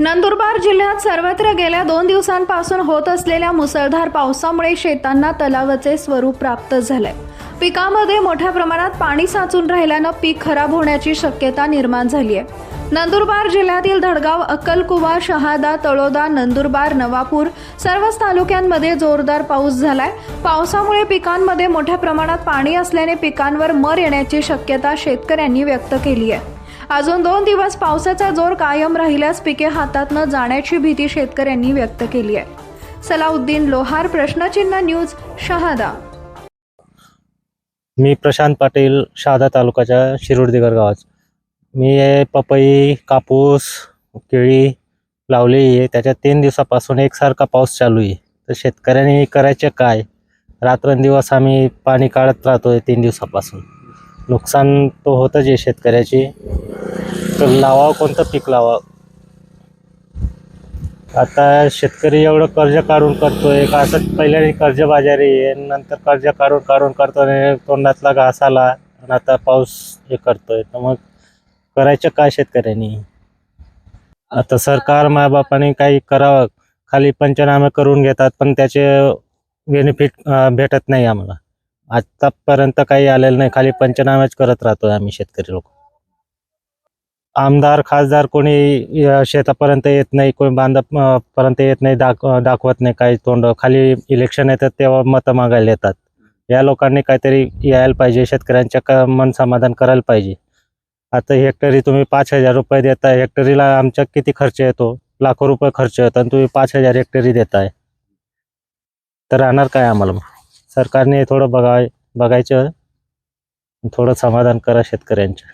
नंदुरबार जिल्ह्यात सर्वत्र गेल्या दोन दिवसांपासून होत असलेल्या मुसळधार पावसामुळे शेतांना तलावाचे स्वरूप प्राप्त झाले पिकामध्ये मोठ्या प्रमाणात पाणी साचून राहिल्यानं पीक खराब होण्याची शक्यता निर्माण झाली आहे नंदुरबार जिल्ह्यातील धडगाव अक्कलकुवा शहादा तळोदा नंदुरबार नवापूर सर्वच तालुक्यांमध्ये जोरदार पाऊस झालाय. पावसामुळे पिकांमध्ये मोठ्या प्रमाणात पाणी असल्याने पिकांवर मर येण्याची शक्यता शेतकऱ्यांनी व्यक्त केली आहे अजून दोन दिवस पावसाचा जोर कायम राहिल्यास पिके हातात न जाण्याची भीती शेतकऱ्यांनी व्यक्त केली आहे. सलाउद्दीन लोहार प्रश्नचिन्ह न्यूज शहादा. मी प्रशांत पाटील शहादा तालुक्याच्या शिरोडदिगर गावात. मी पपई कापूस केळी लावली आहे. त्याच्या तीन दिवसापासून एकसारखा पाऊस चालू आहे. तर शेतकऱ्यांनी करायचे काय? रात्रंदिवस आम्ही पाणी काढत राहतो आहे तीन दिवसापासून. नुकसान तो होतंच आहे शेतकऱ्याची. तर लावावं कोणतं पीक लावावं? आता शेतकरी एवढं कर्ज काढून करतोय का? असं पहिल्याने कर्ज बाजारी आहे नंतर कर्ज काढून काढून करतो आणि तोंडातला घास आला आणि आता पाऊस हे करतोय. तर मग करायचं काय शेतकऱ्यांनी? आता सरकार मायबापाने काही करावं. खाली पंचनामे करून घेतात पण त्याचे बेनिफिट भेटत नाही आम्हाला. आतापर्यंत काही आलेलं नाही. खाली पंचनामेच करत राहतोय आम्ही शेतकरी लोक. आमदार खासदार कोणी या शेतापर्यंत येत नाही कोणी बांधप पर्यंत येत नाही दाख दाखवत नाही काही तोंड खाली इलेक्शन येतात तेव्हा मतं मागायला येतात. या लोकांनी काहीतरी यायला पाहिजे शेतकऱ्यांच्या क मन समाधान करायला पाहिजे. आता हेक्टरी तुम्ही पाच हजार रुपये देताय हेक्टरीला आमच्या किती खर्च येतो? लाखो रुपये खर्च येतो आणि तुम्ही पाच हजार हेक्टरी देताय. तर राहणार काय आम्हाला मग? सरकारने थोडं बघाय बघायचं थोडं समाधान करा शेतकऱ्यांच्या.